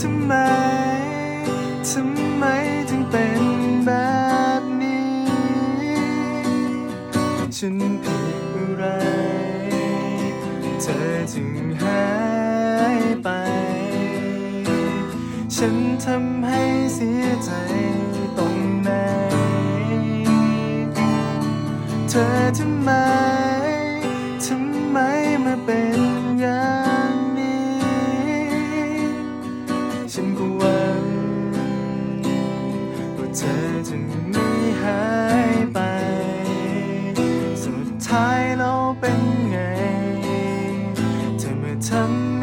ทำไม ทำไมถึงเป็นแบบนี้ ฉันผิดอะไร เธอจึงหายไป ฉันทำให้เสียใจตรงไหน เธอทำไม ทำไมมาเป็น เธอจึงไม่หายไป สุดท้ายเราเป็นไง เธอมาทำ